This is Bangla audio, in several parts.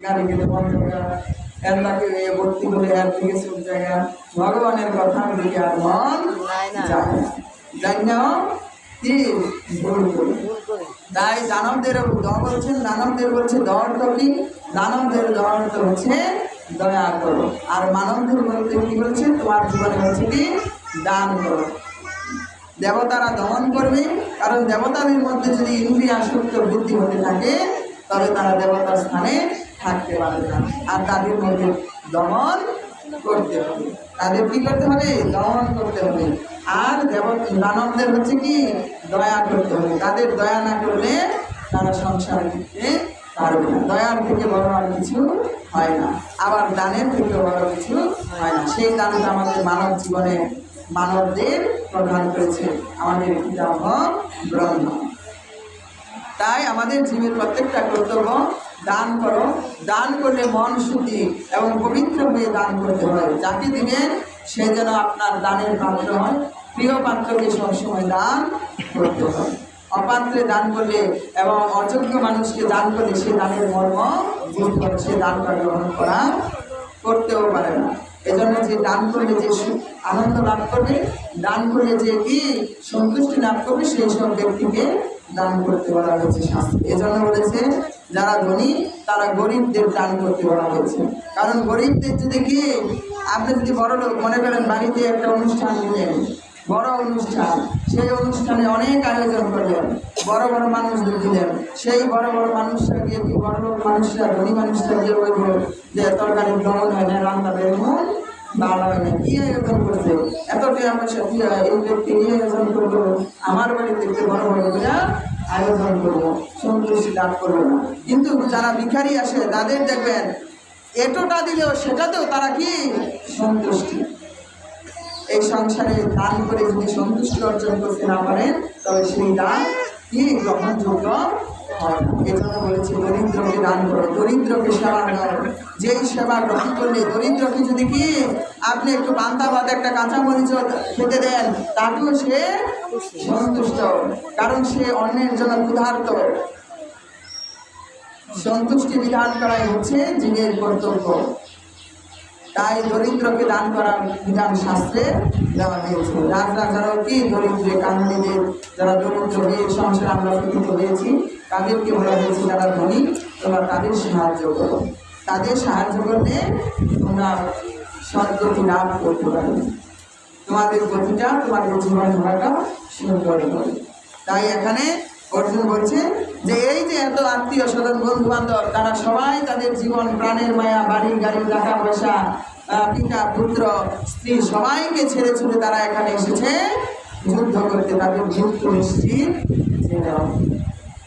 গাড়ি গেলে বন্ধ করা এল্লাকে এ ভর্তি করে এর থেকে সব জায়গা ভগবানের কথা দিকে আর মন যায় না। জানি কি ভুল করি? তাই দানবদের দ বলছেন দানবদের বলছে দর তো কি? দানবদের দর তো হচ্ছে দয়া করো। আর মানবদের বলতে কি বলছে? তোমার জীবনে হচ্ছে কি? দান করো। দেবতারা দমন করবে কারণ দেবতাদের মধ্যে যদি ইন্দ্রিয় আসক্ত বুদ্ধি হতে থাকে তবে তারা দেবতার স্থানে থাকতে পারবে না। আর তাদের মধ্যে দমন করতে হবে। তাদের কী করতে হবে? দমন করতে হবে। আর দেব দানবদের হচ্ছে কি? দয়া করতে হবে। তাদের দয়া না করলে তারা সংসার দিতে পারবে না। দয়ার থেকে বড় আর কিছু হয় না। আবার দানের থেকে বড় কিছু হয় না। সেই দানটা আমাদের মানব জীবনে মানবদের প্রদান করেছে। আমাদের পিতামহ ব্রহ্ম। তাই আমাদের জীবের প্রত্যেকটা কর্তব্য দান করো। দান করলে মন শুদ্ধি এবং পবিত্র হয়ে দান করতে হয় যাকে দিবেন, সে যেন আপনার দানের পাত্র হয়। প্রিয় পাত্রকে সবসময় দান করতে হয় অপাত্রে দান করলে এবং অযোগ্য মানুষকে দান করলে সে দানের মর্ম বুঝতে সে দানটা গ্রহণ করা করতেও পারে না। এজন্য যে দান করলে যে আনন্দ লাভ করবে, দান করলে যে কি সন্তুষ্টি লাভ করবে, সেই সব ব্যক্তিকে দান করতে বলা হয়েছে শাস্ত্রে এজন্য বলেছে, যারা ধনী, তারা গরিবদের দান করতে বলা হয়েছে। কারণ গরিবদের যদি কি আপনি যদি বড় লোক মনে করেন বাড়িতে একটা অনুষ্ঠান নিলেন বড় অনুষ্ঠান, সেই অনুষ্ঠানে অনেক আয়োজন করলেন, বড় বড় মানুষদের দিলেন সেই বড় বড় মানুষরা গিয়ে কি বড় বড় মানুষরা, ধনী মানুষরা গিয়ে বলব যে তরকারি ভ্রমণ হয় না, রান্না বেরোন না কি আয়োজন এত টাকা পয়সা হয়? এই ব্যক্তি আয়োজন করব আমার বাড়িতে একটু বড় বড় করে আয়োজন করব, সন্তুষ্টি লাভ করব না। কিন্তু যারা ভিখারি আসে, তাদের দেখবেন, এতটা দিলেও সেটাতেও তারা কি? সন্তুষ্টি। এই সংসারে দান করে যদি সন্তুষ্টি অর্জন করতে না পারেন, তবে সেই দান কি? গ্রহণযোগ্য এজন্য বলেছে, দরিদ্রকে দান করো, দরিদ্রকে সেবা করো যেই সেবা গ্রহণ করলে দরিদ্রকে যদি কি, আপনি একটু পান্তাবাদ একটা কাঁচা মরিচ খেতে দেন তাকেও সে সন্তুষ্ট। কারণ সে অন্যের জন্য ক্ষুধার্ত। সন্তুষ্টি বিধান করাই হচ্ছে জীবের কর্তব্য। তাই দরিদ্রকে দান করার বিধান শাস্ত্রে দেওয়া হয়েছে। রাজ রাজারাও কি দরিদ্রে কাঙ্গালীদের যারা দরিদ্র হয়ে সংসারে আমরা পতিত হয়েছি তাদেরকে বলা হয়েছে যারা ধনী, তোমরা তাদের সাহায্য করো। তাদের সাহায্য করলে তোমরা সদ্গতি লাভ করতে পারবে তোমাদের গতিটা, তোমাদের জীবন ধারাটা সুন্দর হবে। তাই এখানে অর্জুন বলছে যে, এই যে এত আত্মীয় স্বজন বন্ধু বান্ধব তারা সবাই তাদের জীবন, প্রাণের মায়া, বাড়ি, গাড়ি, টাকা পয়সা পিতা, পুত্র, স্ত্রী সবাইকে ছেড়ে ছুড়ে তারা এখানে এসেছে। যুদ্ধ করতে তাদের যুদ্ধ নিশ্চিত।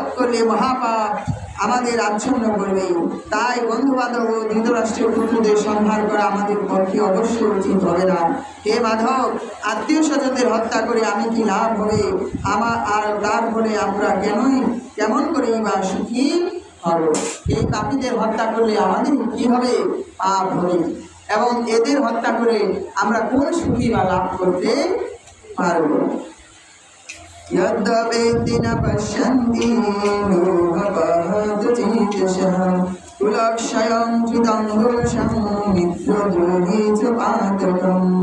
বধ করলে মহাপাপ আমাদের আচ্ছন্ন করবে। তাই বন্ধু বান্ধব ও ধৃতরাষ্ট্রীয় পুত্রদের সংহার করা আমাদের পক্ষে অবশ্যই উচিত হবে না। হে মাধব, আত্মীয় স্বজনদের হত্যা করে আমি কি লাভ হবে? আমার আর তার ফলে আমরা কেনই, কেমন করেই বা সুখী হব? এই পাপীদের হত্যা করলে আমাদের কি হবে? পাপ হবে। এবং এদের হত্যা করে আমরা কোন সুখী বা লাভ করতে পারব यद्वेत्ति न पश्यन्ति लोकपहतचेतसः कुलक्षयं कृतं दोषं मित्रद्रोहे च पातकम्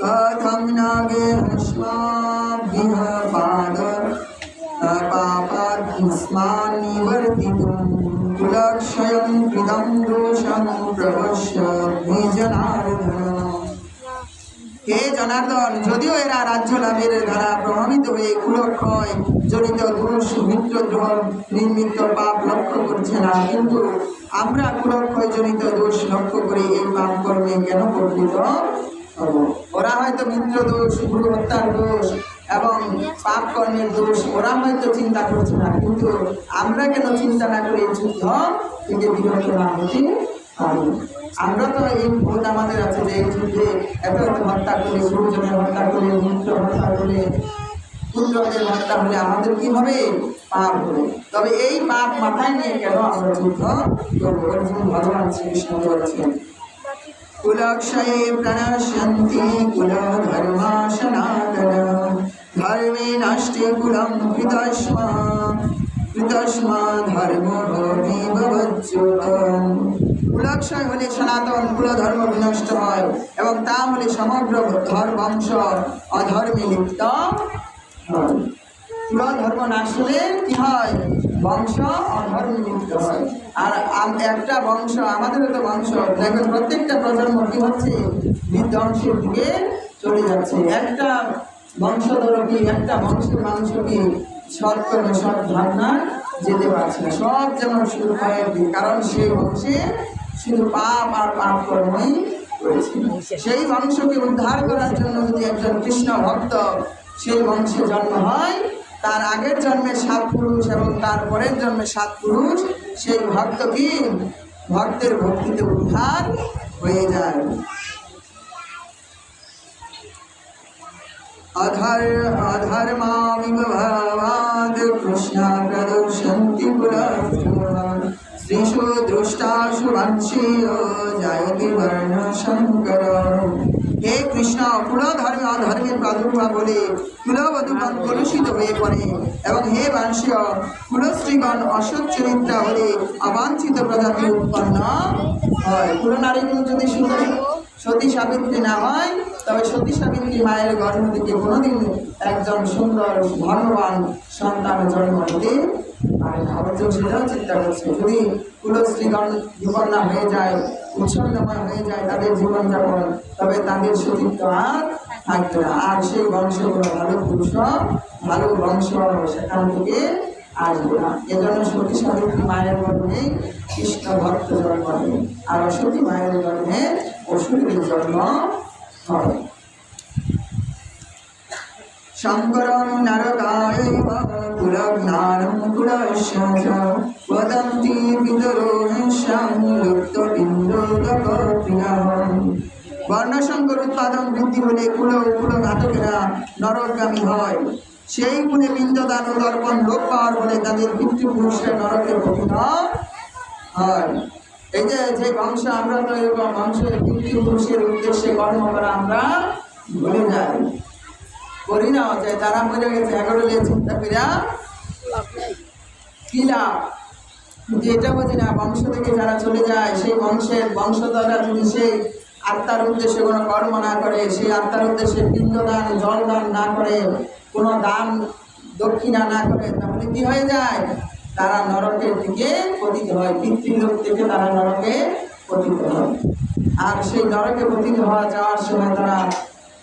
कथं न गेहस्माभिः पाद पापात् निवर्तितुं कुलक्षयं कृतं दोषं प्रपश्य जनार्दन হে জনার্দন, যদিও এরা রাজ্য লাভের দ্বারা প্রভাবিত হয়ে কুলক্ষয় জড়িত দোষ মিত্রদ্রোহ নির্মিত পাপ লক্ষ্য করছে না, কিন্তু আমরা কুলক্ষয় জড়িত দোষ লক্ষ্য করে এই পাপ কর্মে কেন গর্বিত ওরা হয়তো মিত্র দোষ গুরু হত্যার দোষ এবং পাপ কর্মের দোষ ওরা হয়তো চিন্তা করছে না, কিন্তু আমরা কেন চিন্তা না করে যুদ্ধ থেকে বিরত না হতে পারি? আমরা তো এই বোধ আমাদের আছে যে যুদ্ধে এত এত হত্যা করে, গুরুজনের হত্যা করে মিত্র হত্যা করে পুত্রদের হত্যা হলে আমাদের কি হবে পাপ হবে? তবে এই পাপ মাথায় নিয়ে কেন আমরা যুদ্ধ করব? ভগবান শ্রীকৃষ্ণ বলেছেন কুলক্ষয়ে কুল ধর্মা সনাতন ধর্মে নষ্টে কুলম কৃতস্মা কৃতস্মা ধর্ম ভবচ্যুত কুলক্ষয় হলে সনাতন কুল ধর্ম বিনষ্ট হয় এবং তা হলে সমগ্র ধর্ম বংশ অধর্মে লিপ্ত হয়। কুল ধর্ম নাশ হলে কি হয়? বংশ অধর্ম লিপ্ত হয়। আর একটা বংশ, আমাদেরও তো বংশ। দেখুন, প্রত্যেকটা প্রজন্ম কি হচ্ছে? বিধ্বংসের দিকে চলে যাচ্ছে। একটা বংশধর কি, একটা বংশের মানুষ কি কর্মে সৎ ভাবনা যেতে পারছে না। সব যেমন শুরু হয় কারণ সেই বংশে শুধু পাপ আর পাপ কর্মই সেই বংশকে উদ্ধার করার জন্য যদি একজন কৃষ্ণ ভক্ত সেই বংশে জন্ম হয়, তার আগের জন্মে সাত পুরুষ এবং তার পরের জন্মে সাত পুরুষ, সেই ভক্ত কি ভক্তের ভক্তিতে উদ্ধার হয়ে যায়। অধর্মামিব ভাবাদ কৃষ্ণ প্রদর্শন্তি পুরাণ শ্রীষু দৃষ্টাশু বংশীয় জয়তি বর্ণ শঙ্কর। হে কৃষ্ণ কুল ধর্মে অধর্মের প্রাদুর্ভাব বলে কুলবধূগণ কলুষিত হয়ে পড়ে এবং হে বাংশীয় কুলশ্রীগণ অসৎ চরিত্রা হলে অবাঞ্ছিত প্রজাতি উৎপন্ন হয়। কুলনারীগুলো যদি শুধু সতী সাবিত্রী না হয়, তবে সতী সাবিত্রী মায়ের গর্ভ থেকে কোনোদিন একজন সুন্দর ধর্মবান সন্তান জন্ম বিপন্না হয়ে যায় হয়ে যায় তাদের জীবনযাপন, তবে তাদের না। আর সেই বংশগুলো ভালো ভালো বংশ সেখান থেকে না। এজন্য সতী মায়ের গর্ভে কৃষ্ণ ভক্ত জন্ম আর অসতী মায়ের গর্ভে হবে শঙ্করম বদন্তি উৎপাদন বৃদ্ধি হলে কুল কুল ঘাতকেরা নরকগামী হয়। সেই গুণে বিন্দদান দর্পণ লোক পাওয়ার বলে তাদের পিতৃপুরুষের নরকের ঘটনা হয়। এই যে যে বংশ আমরা তো এরকম বংশের পিতৃপুরুষের উদ্দেশ্যে কর্ম করা আমরা ভুলে যাই। করি না, যে যারা মরে গেছে, এগারো নিয়ে চিন্তা করিয়া কি লাভ? কিন্তু এটা বুঝি না, বংশ থেকে যারা চলে যায়, সেই বংশের বংশধররা যদি সেই আত্মার উদ্দেশ্যে কোনো কর্ম না করে, সেই আত্মার উদ্দেশ্যে পিণ্ডদান জলদান না করে, কোনো দান দক্ষিণা না করে, তাহলে কি হয়ে যায়? তারা নরকের দিকে পতিত হয়, পিতৃলোক থেকে তারা নরকে পতিত হয়। আর সেই নরকে পতিত হওয়া যাওয়ার সময় তারা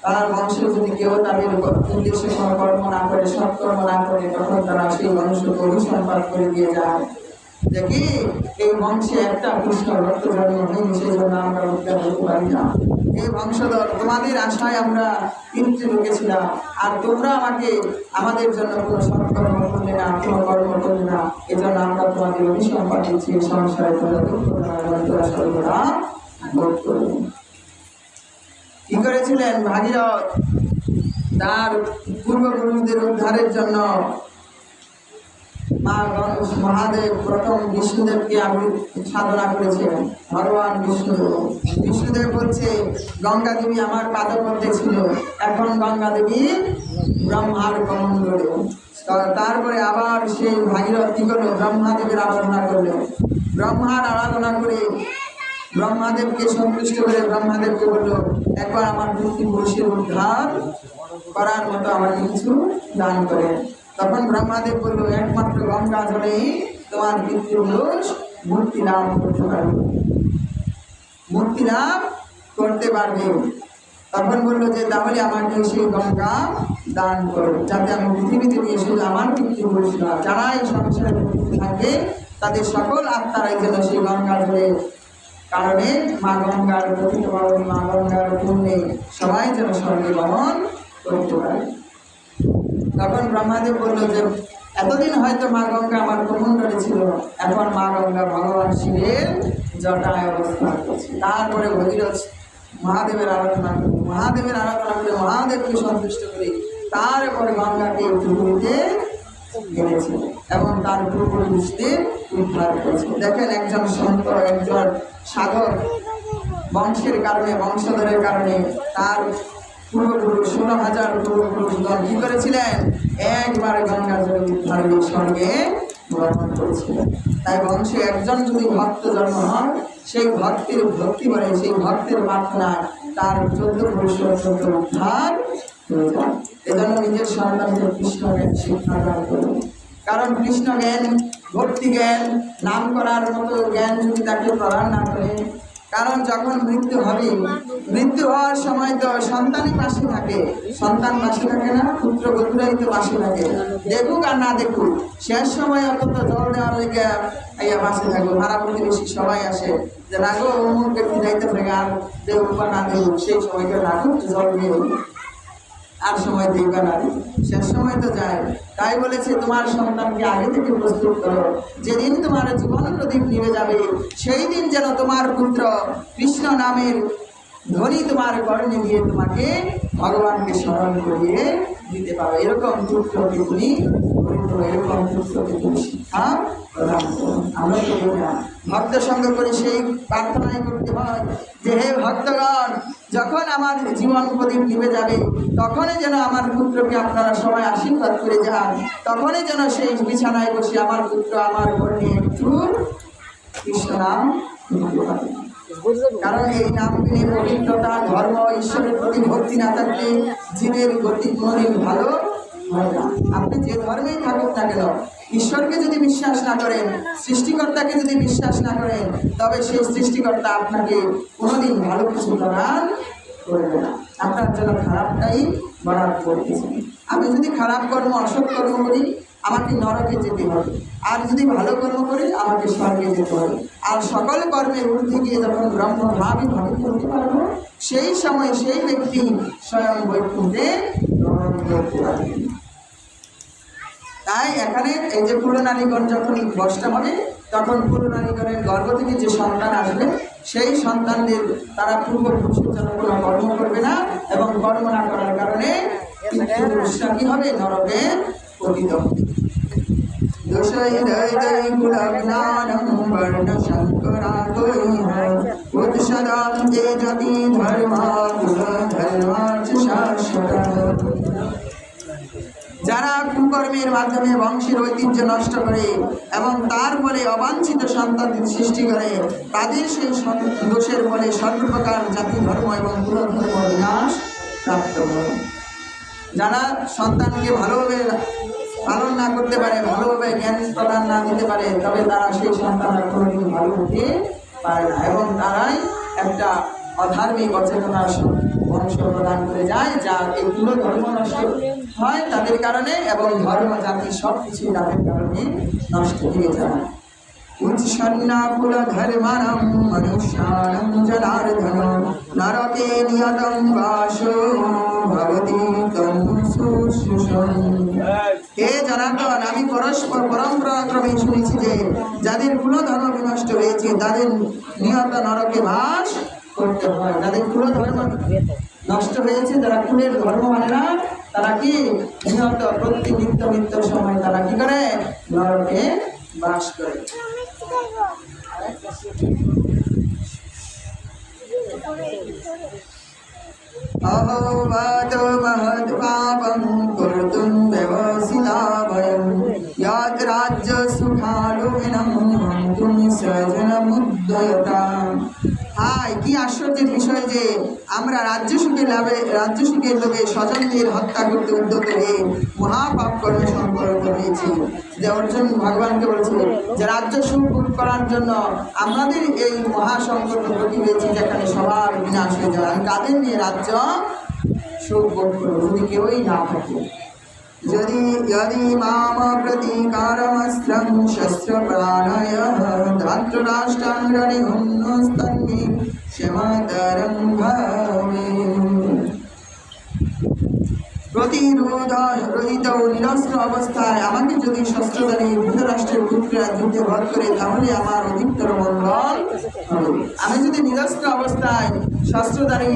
তারা বংশে যদি কেউ তাদের উদ্দেশ্যে কোনো কর্ম না করে, সৎকর্ম না করে তখন তারা সেই মানুষকে অভিসম্পাদ করে দিয়ে যায়। যে কি, এই বংশে একটা জন্য আমরা এই বংশধর, তোমাদের আশায় আমরা কিন্তু ঢুকেছিলাম আর তোমরা আমাকে আমাদের জন্য কোনো সৎকর্ম করলে না কোনো কর্ম করলে না, এজন্য আমরা তোমাদের অভিসম্পাদ দিচ্ছি সংসারে কি করেছিলেন ভাগীরথ? তার পূর্বপুরুষদের উদ্ধারের জন্য মা মহাদেব প্রথম বিষ্ণুদেবকে সাধনা করেছিলেন ভগবান বিষ্ণুদেব বিষ্ণুদেব বলছে, গঙ্গা দেবী আমার পাদপদ্মে ছিল। এখন গঙ্গা দেবী ব্রহ্মার কমণ্ডলে তারপরে আবার সেই ভাগীরথ কি করল? ব্রহ্মাদেবের আরাধনা করল। ব্রহ্মার আরাধনা করে ব্রহ্মাদেবকে সন্তুষ্ট করে ব্রহ্মাদেবকে বলল, একবার আমার পিতৃপুরুষের উদ্ধার করার মতো আমাকে কিছু দান করে। তখন ব্রহ্মাদেব বলল একমাত্র গঙ্গা জলেই তোমার পিতৃপুরুষ মুক্তি লাভ করতে পারবে মুক্তি লাভ করতে পারবে তখন বলল যে, তাহলে আমাকে সেই গঙ্গা দান করো, যাতে আমি পৃথিবীতে নিয়ে শুধু আমার পিতৃপুরুষ না যারা এই সংসারে থাকে, তাদের সকল আত্মারাই যেন সেই গঙ্গা জলে। কারণে মা গঙ্গার পাবনী মা গঙ্গার পুণ্যে সবাই যেন স্বর্গে গমন করতে পারে। তখন ব্রহ্মাদেব বলল যে, এতদিন হয়তো মা গঙ্গা আমার কুমণ্ডলে ছিল এখন মা গঙ্গা ভগবান শিবের জটায় অবস্থান করছে। তারপরে ভগীরথ মহাদেবের আরাধনা করি মহাদেবের আরাধনা করে মহাদেবকে সন্তুষ্ট করি তারপরে গঙ্গাকে পৃথিবীতে এনেছে এবং তার পূর্বপুরুষদের উদ্ধার করেছে। দেখেন একজন সন্ত, একজন সাধক, বংশের কারণে, বংশধরের কারণে তার পূর্বপুরুষ ষোলো হাজার পূর্বপুরুষগণ কি করেছিলেন? একবার গঙ্গা জলে হয়ে স্বর্গে গ্রহণ করেছিলেন। তাই বংশে একজন যদি ভক্ত জন্ম হয়, সেই ভক্তির ভক্তি বলে, সেই ভক্তের প্রার্থনায় তার চোদ্দ পুরুষ চোদ্দ উদ্ধার হয়ে যায় এজন্য নিজের সন্তানকে কৃষ্ণ জ্ঞান শিক্ষা দান কারণ কৃষ্ণ জ্ঞান, ভক্তি জ্ঞান নাম করার মতো জ্ঞান যদি তাকে প্রদান না করে কারণ যখন মৃত্যু হবে, মৃত্যু হওয়ার সময় তো সন্তানই পাশে থাকে। সন্তান পাশে থাকে না, পুত্র বধুরাই তো পাশে থাকে। দেখুক আর না দেখুক, শেষ সময় অন্তত জল দেওয়ার লেগে আইয়া পাশে থাকব ভাড়া প্রতিবেশী সবাই আসে যে রাখো অমুক ব্যক্তি যাইতে থাকে, আর দেবুক বা না দেখুক সেই সময়টা রাখুক, জল দিয়ে আর সময় দেবে না শেষ সময় তো যায়। তাই বলেছে, তোমার সন্তানকে আগে থেকে প্রস্তুত করো। যেদিন তোমার জীবন প্রদীপ নিভে যাবে, সেই দিন যেন তোমার পুত্র কৃষ্ণ নামের ধনী তোমার কর্ণে দিয়ে তোমাকে ভগবানকে স্মরণ করিয়ে দিতে পারো। এরকম পুত্রকে তুমি গড়ে তোলো, এরকম পুত্রকে তুমি শিক্ষা প্রদান করো আমরা তো বলি না ভক্ত সঙ্গ করে সেই প্রার্থনাই করতে হয় যে হে ভক্তগণ যখন আমার জীবন প্রদীপ নিভে যাবে তখনই যেন আমার পুত্রকে আপনারা সবাই আশীর্বাদ করে যান। তখনই যেন সেই বিছানায় বসে আমার পুত্র আমার কর্ণে একটু কৃষ্ণ নাম কারণ এই নাম পেলে পবিত্রতা ধর্ম ঈশ্বরের প্রতি ভক্তি না থাকলে জীবের গতি কোনোদিন ভালো আপনি যে ধর্মেই থাকুক না কেন, ঈশ্বরকে যদি বিশ্বাস না করেন, সৃষ্টিকর্তাকে যদি বিশ্বাস না করেন, তবে সেই সৃষ্টিকর্তা আপনাকে কোনোদিন ভালো কিছু প্রদান করবে না। আপনার জন্য খারাপটাই বরাদ করতেছে আমি যদি খারাপ কর্ম, অসৎ কর্ম করি, আমাকে নরকে যেতে হবে। আর যদি ভালো কর্ম করি, আমাকে স্বর্গে যেতে হবে। আর সকল কর্মের ঊর্ধ্বে গিয়ে যখন ব্রহ্মভাবই ভাবে করতে পারব সেই সময় সেই ব্যক্তি স্বয়ং বৈকুণ্ঠে তাই এখানে এই যে পুরনারীগণ যখন বসটা হবে, তখন পুরনারীগণের গর্ভ থেকে যে সন্তান আসবে, সেই সন্তানদের তারা পূর্বপুরুষের জন্য কোনো কর্ম করবে না এবং কর্ম না করার কারণে পুরুষরা কি হবে, নরকে পতিত হবে। দোষৈরৈকুলজ্ঞানম বর্ণশঙ্করাকৈহ উৎসদাম যারা কুকর্মের মাধ্যমে বংশের ঐতিহ্য নষ্ট করে এবং তার ফলে অবাঞ্ছিত সন্তান সৃষ্টি করে, তাদের সেই দোষের ফলে সর্বপ্রকার জাতি ধর্ম এবং কুলধর্ম বিনাশ প্রাপ্ত যারা সন্তানকে ভালোভাবে পালন না করতে পারে, ভালোভাবে জ্ঞান প্রদান না দিতে পারে, তবে তারা সেই সন্তান কোনোদিন ভালো হতে পারে না। এবং তারাই একটা অধার্মিক অচেতনার বংশ প্রদান করে যায়, যা এই পুরো ধর্ম নষ্ট হয় তাদের কারণে এবং ধর্ম, জাতি সব কিছুই তাদের কারণে নষ্ট হয়ে যায়। উৎসন্নাকুল ধর্মাণম মনুষ্যাণম জনার্দন নরকে নিয়তম হে জনার্দন, আমি পরস্পর পরম্পরাক্রমে শুনেছি যে যাদের কুলধর্ম বিনষ্ট হয়েছে, তাদের নিহত নরকে বাস করতে হয়। যাদের কুলধর্ম নষ্ট হয়েছে, তারা কুলের ধর্ম মানে না, তারা কি নিহত প্রতি নিত্য নিত্য সময় তারা কি করে? নরকে বাস করে। অহবাদ মহৎ পাপম কুর্তুম राज হাই, কি আশ্চর্যের বিষয় যে আমরা রাজ্য সুখে লাভে, রাজ্য সুখের লোভে স্বজনদের হত্যা করতে উদ্যত হয়ে মহাপাপ কর্মে সম্পর্ক হয়েছি। যে অর্জুন ভগবানকে বলছে যে রাজ্য সুখ করার জন্য আমাদের এই মহাসংকট ঘটি হয়েছে যেখানে সবার বিনাশ হয়ে যাবে। আমি কাদের নিয়ে রাজ্য সুখ ভোগ করব? যদি কেউই না থাকে। যদি यदि माम प्रतीकारमस्त्रं शस्त्रप्राणयः धातृराष्ट्राङ्गनिहुन्नस्तन्मे क्षमातरं भवे প্রতিরোধ রহিত ও নিরস্ত্র অবস্থায় আমাকে যদি শস্ত্রধারী ধৃতরাষ্ট্রের পুত্ররা যুদ্ধে ভর করে তাহলে আমার অধিকতর মঙ্গল হবে আমি যদি নিরস্ত্র অবস্থায় শস্ত্রধারী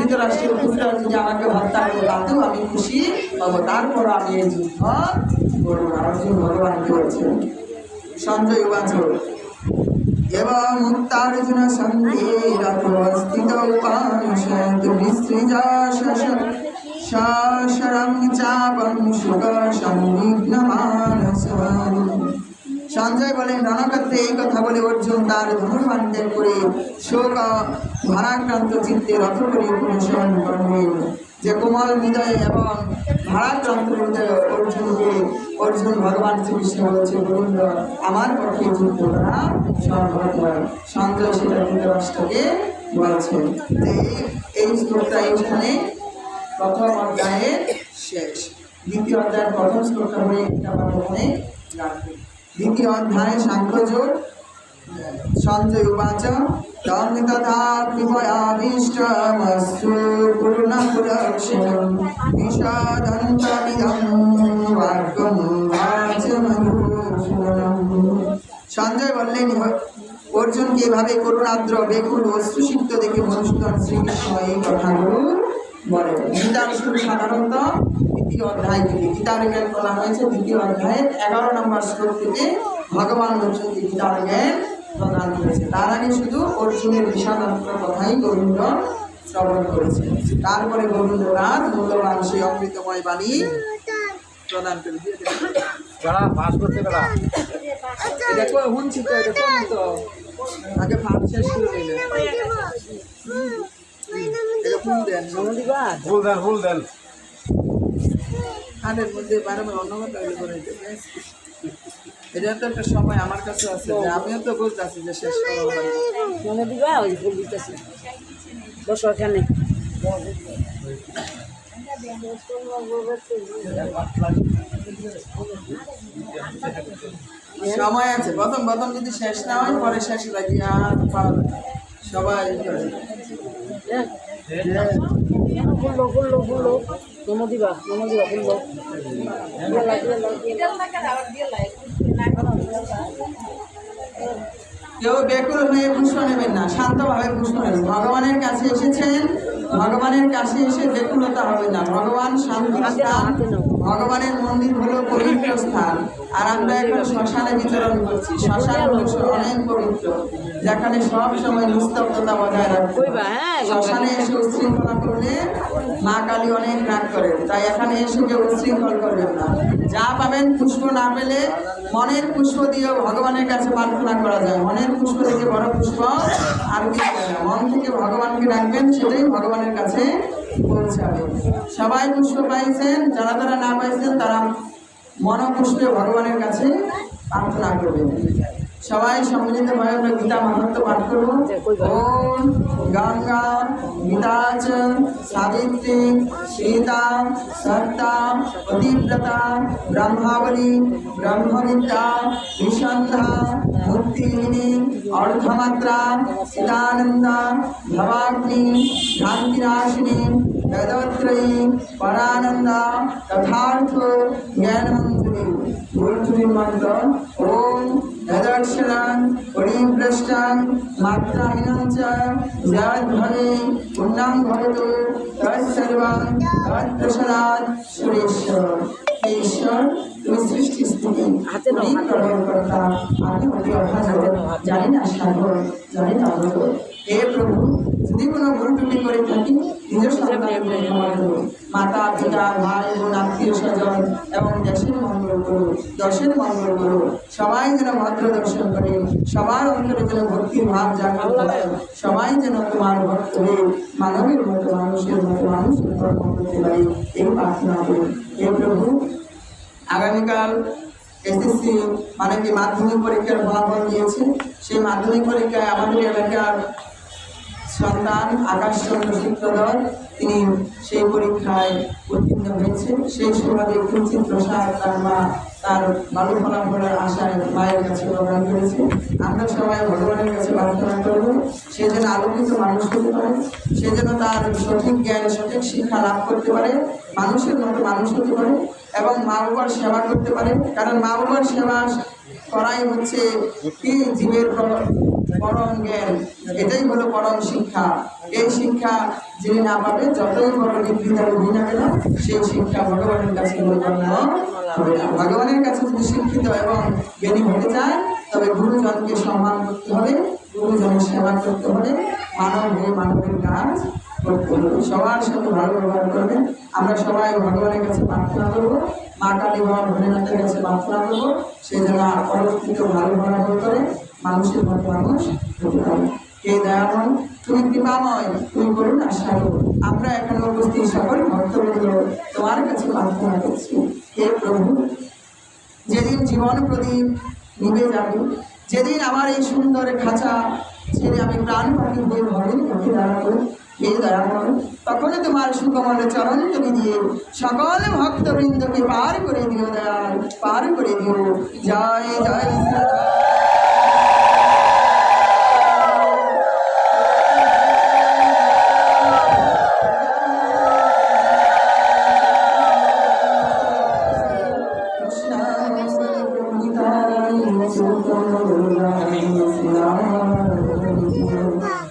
ধৃতরাষ্ট্রের পুত্ররা যদি আমাকে হত্যা করে তাতেও আমি খুশি হব। তারপর আমি এই যুদ্ধ করব। না অর্জুন ভগবানকে বলছেন সঞ্জয় এবং স্থিত উপানুষত সুখ, সংবিঘ্ন মানস। সঞ্জয় বলেন, রণক্ষেত্রে এই কথা বলে অর্জুন তার ত্যাগ করে শোক ভারাক্রান্ত চিত্তে রথ করে অনুসরণ করলেন। যে কোমল হৃদয়ে এবং ভারাক্রান্ত হৃদয়ে অর্জুনকে, অর্জুন ভগবান শ্রীকৃষ্ণ বলছে গোবিন্দ আমার পক্ষে যুদ্ধ করা সম্ভব নয়। সঞ্জয় সেটা ধৃতরাষ্ট্রকে বলছেন। যে এই- এই শ্লোকটা এইখানে প্রথম অধ্যায়ের শেষ। দ্বিতীয় অধ্যায়ের প্রথম শ্লোকটা হয়ে এটা আমার মনে রাখবে। দ্বিতীয় অধ্যায় সাংখ্যযোগ সঞ্জয় উবাচ তং তথা কৃপয়াভীষ্টমস্তু বাক্যম সঞ্জয় বললেন অর্জুনকে এভাবে করুণাদ্র বেকুল অশ্রুসিক্ত দেখে মধুসূদন শ্রীকৃষ্ণ এই কথাগুলো বলেন গীতার শুরু সাধারণত দ্বিতীয় অধ্যায় থেকে। গীতার জ্ঞান বলা হয়েছে দ্বিতীয় অধ্যায়ের এগারো নম্বর শ্লোক থেকে ভগবান অর্জুনকে গীতার জ্ঞান প্রদান করেছে। তার আগে শুধু অর্জুনের বিষাদান্ত কথাই গোবিন্দ শ্রবণ করেছে। তারপরে গোবিন্দ রাত মূল্যবান সেই অমৃতময় বাণী প্রদান করে। দিয়ে দিলেন। পাস করছে কারা এটা কই শুনছি তো এটা কোন তো। আগে ভাত শেষ করে দিলে এটা ফুল দেন ফুল দেন ফুল দেন হাটের মধ্যে বারবার অন্য কথা করে দিতে এটা তো একটা সময় আমার কাছে আছে যে আমিও তো বুঝতেছি যে শেষ করা মনে দিবা ওই ফুল দিতেছি। বসো এখানে। সময় আছে প্রথম প্রথম যদি শেষ না হয় পরে শেষ লাগি আর সবাই করে। কেউ বেকুল হয়ে পুষ্প নেবেন না, শান্তভাবে পুষ্প নেবেন। ভগবানের কাছে এসেছেন, ভগবানের কাছে এসে বেকুলতা হবে না। ভগবান শান্ত ভগবানের মন্দির হলো পবিত্র স্থান। আর আমরা এখন শ্মশানে বিতরণ করছি। শ্মশান অনেক পবিত্র যেখানে সব সময় নিস্তব্ধতা বজায় রাখতে হয়। শ্মশানে এসে উচ্ছৃঙ্খলা করলে মা কালী অনেক রাগ করেন। তাই এখানে এসে কেউ উচ্ছৃঙ্খল করবেন না। যা পাবেন পুষ্প না পেলে মনের পুষ্প দিয়েও ভগবানের কাছে প্রার্থনা করা যায়। মনের পুষ্প থেকে বড় পুষ্প আর কিছু মন থেকে ভগবানকে রাখবেন সেটাই ভগবানের কাছে পৌঁছাবে। সবাই পুষ্প পাইছেন যারা তারা না পাইছেন তারা মনপুষ্পে ভগবানের কাছে প্রার্থনা করবেন সবাই সম্মিলিতভাবে আমরা গীতা মাহাত্ম পাঠ করব। ওম গঙ্গা, গীতাচ, সাবিত্রী, সীতা, সত্তা পতিব্রতা ব্রহ্মাবলী, ব্রহ্মবিদ্যা নিঃসন্ধা अर्धमत्रां चिदानन्दां भवाग्नीं शान्तिनाशिनीं जगदवत्रयीं परानन्दां तथार्थ ज्ञानमन्त्रिणीं गुरुचुरीं मन्त्र ॐ যদক্ষরং পরিভ্রষ্টং মাত্রাহীনং চ যদ্ভবে পূর্ণং ভবতু তৎসর্বং তৎপ্রসাদাৎ সুরেশ্বর ঈশ্বর তুমি সৃষ্টি স্থিতি হাতে। প্রলয়কর্তা আমি অতি অভাজক জানি না সাগর জানি না হে প্রভু যদি কোনো ভুল করে থাকি নিজ সন্তানের। মাতা পিতা ভাই বোন আত্মীয় স্বজন এবং মঙ্গল দশের মঙ্গল করো সবাই যেন ভদ্র দর্শন করে, সবার অন্তরে যেন ভক্তির ভাব জাগ্রত হয়, সবাই যেন তোমার ভক্ত হয়ে মানবের মতো মানুষের মতো মানুষের কর্ম করতে পারে, এই প্রার্থনা করি হে প্রভু, আগামীকাল এসএসসি মানে কি মাধ্যমিক পরীক্ষার ফলাফল দিয়েছে। সেই মাধ্যমিক পরীক্ষায় আমাদের এলাকার সন্তান আকাশচন্দ্র সূত্রধর তিনি সেই পরীক্ষায় উত্তীর্ণ হয়েছে সেই সুবাদে কুঞ্চিত প্রসাদ তার মা, তার ভালো ফলাফলের আশায় মায়ের কাছে প্রদান করেছে আমরা সবাই ভগবানের কাছে প্রার্থনা করব, সে যেন আলোকিত মানুষ হতে পারে, সে যেন তার সঠিক জ্ঞান, সঠিক শিক্ষা লাভ করতে পারে, মানুষের মতো মানুষ হতে পারে এবং মা বাবার সেবা করতে পারে। কারণ মা বাবার সেবা করাই হচ্ছে কি? জীবের পরম জ্ঞান এটাই হলো পরম শিক্ষা। এই শিক্ষা যিনি না পাবে, যতই বড় ডিগ্রি তার না সেই শিক্ষা ভগবানের কাছে হবে না। ভগবানের কাছে যদি শিক্ষিত এবং জ্ঞানী হতে চায়, তবে গুরুজনকে সম্মান করতে হবে, গুরুজনের সেবা করতে হবে। মানব হয়ে মানবের কাজ সবার সাথে ভালো ব্যবহার করবেন। আমরা সবাই ভগবানের কাছে প্রার্থনা করব, মা কালী বাবা ভোলেনাথের কাছে প্রার্থনা করব, সে যেন পরবর্তীত ভালো ব্যবহার করে মানুষের মতো পারে হে দয়াময় তুমি কৃপাময় তুমি করুন আশারু আমরা এখানে উপস্থিত সকল ভক্তবৃন্দ তোমার কাছে প্রার্থনা করছি হে প্রভু যেদিন জীবন প্রদীপ নিভে যাবে যেদিন আমার এই সুন্দর খাঁচা ছেড়ে আমি প্রাণ পাখি হয়ে ভবেন পক্ষে দাঁড়াবো হে দয়াময় তখন তোমার সুকমল চরণ তুমি দিয়ে সকল ভক্তবৃন্দকে পার করে দিও দয়াল পার করে দিও জয় জয়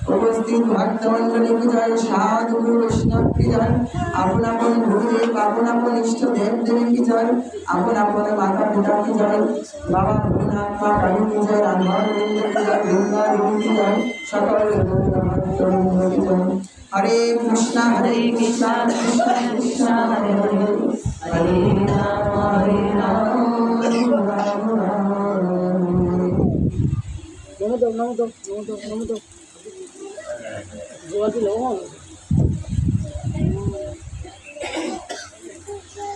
উপস্থিত ভক্তমন্ডলী কি জয় সাধু বৈষ্ণব কি জয় আপন আপন গুরুদেব আপন আপন ইষ্ট দেব দেবী কি আপন আপন মাতা হরে কৃষ্ণ হরে কৃষ্ণ কৃষ্ণ কৃষ্ণ হরে হরে হরে রাম হরে রাম দাও নম দাও নম দাও নম দাও জোয়া দিল